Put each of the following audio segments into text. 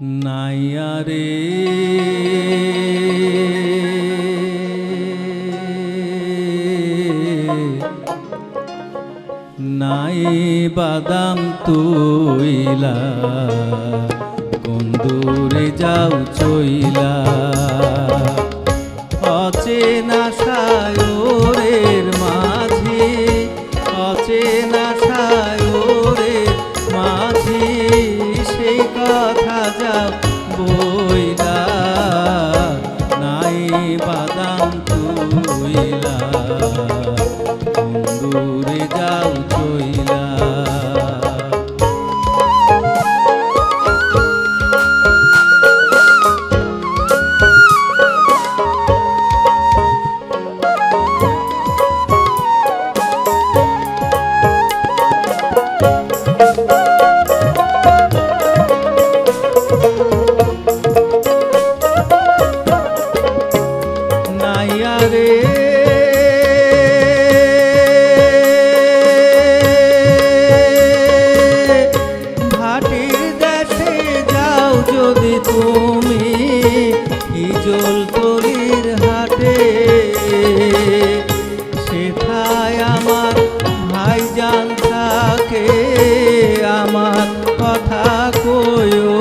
নাইয়া রে নাই বাদাম তুইলা বন্ধুরে যাও চইলা। অচেনা সায়রের ভাটির দেশে যাও যদি তুমি ইজল তলির হাটে? সেথায় আমার ভাইজান থাকে, আমার কথা কয়ো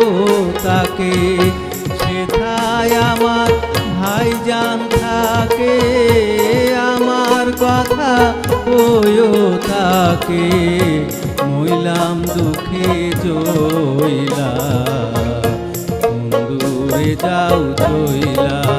তাকে। সেথায় আমার ভাইজান থাকে, আমার কথা কয়ো তাকে। যাও চইলা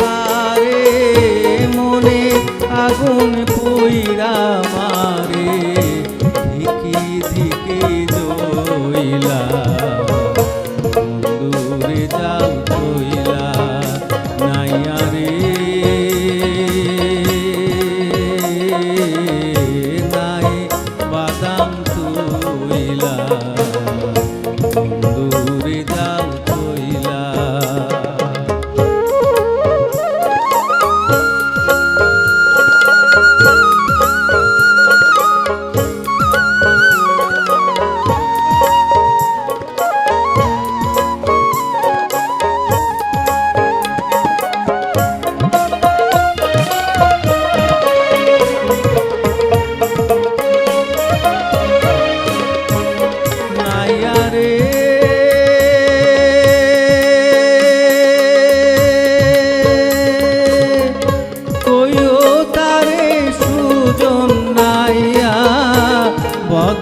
পারে মনে আগুন পুইরা মারে। ধিকি ধিকি জইলা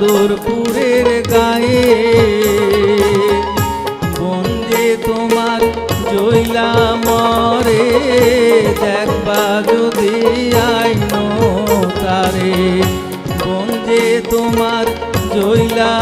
বদরপুরের গায়ে। বন্দে তোমার জইলা মরে দেখবা যদি আইন তারে বন্দে তোমার জইলা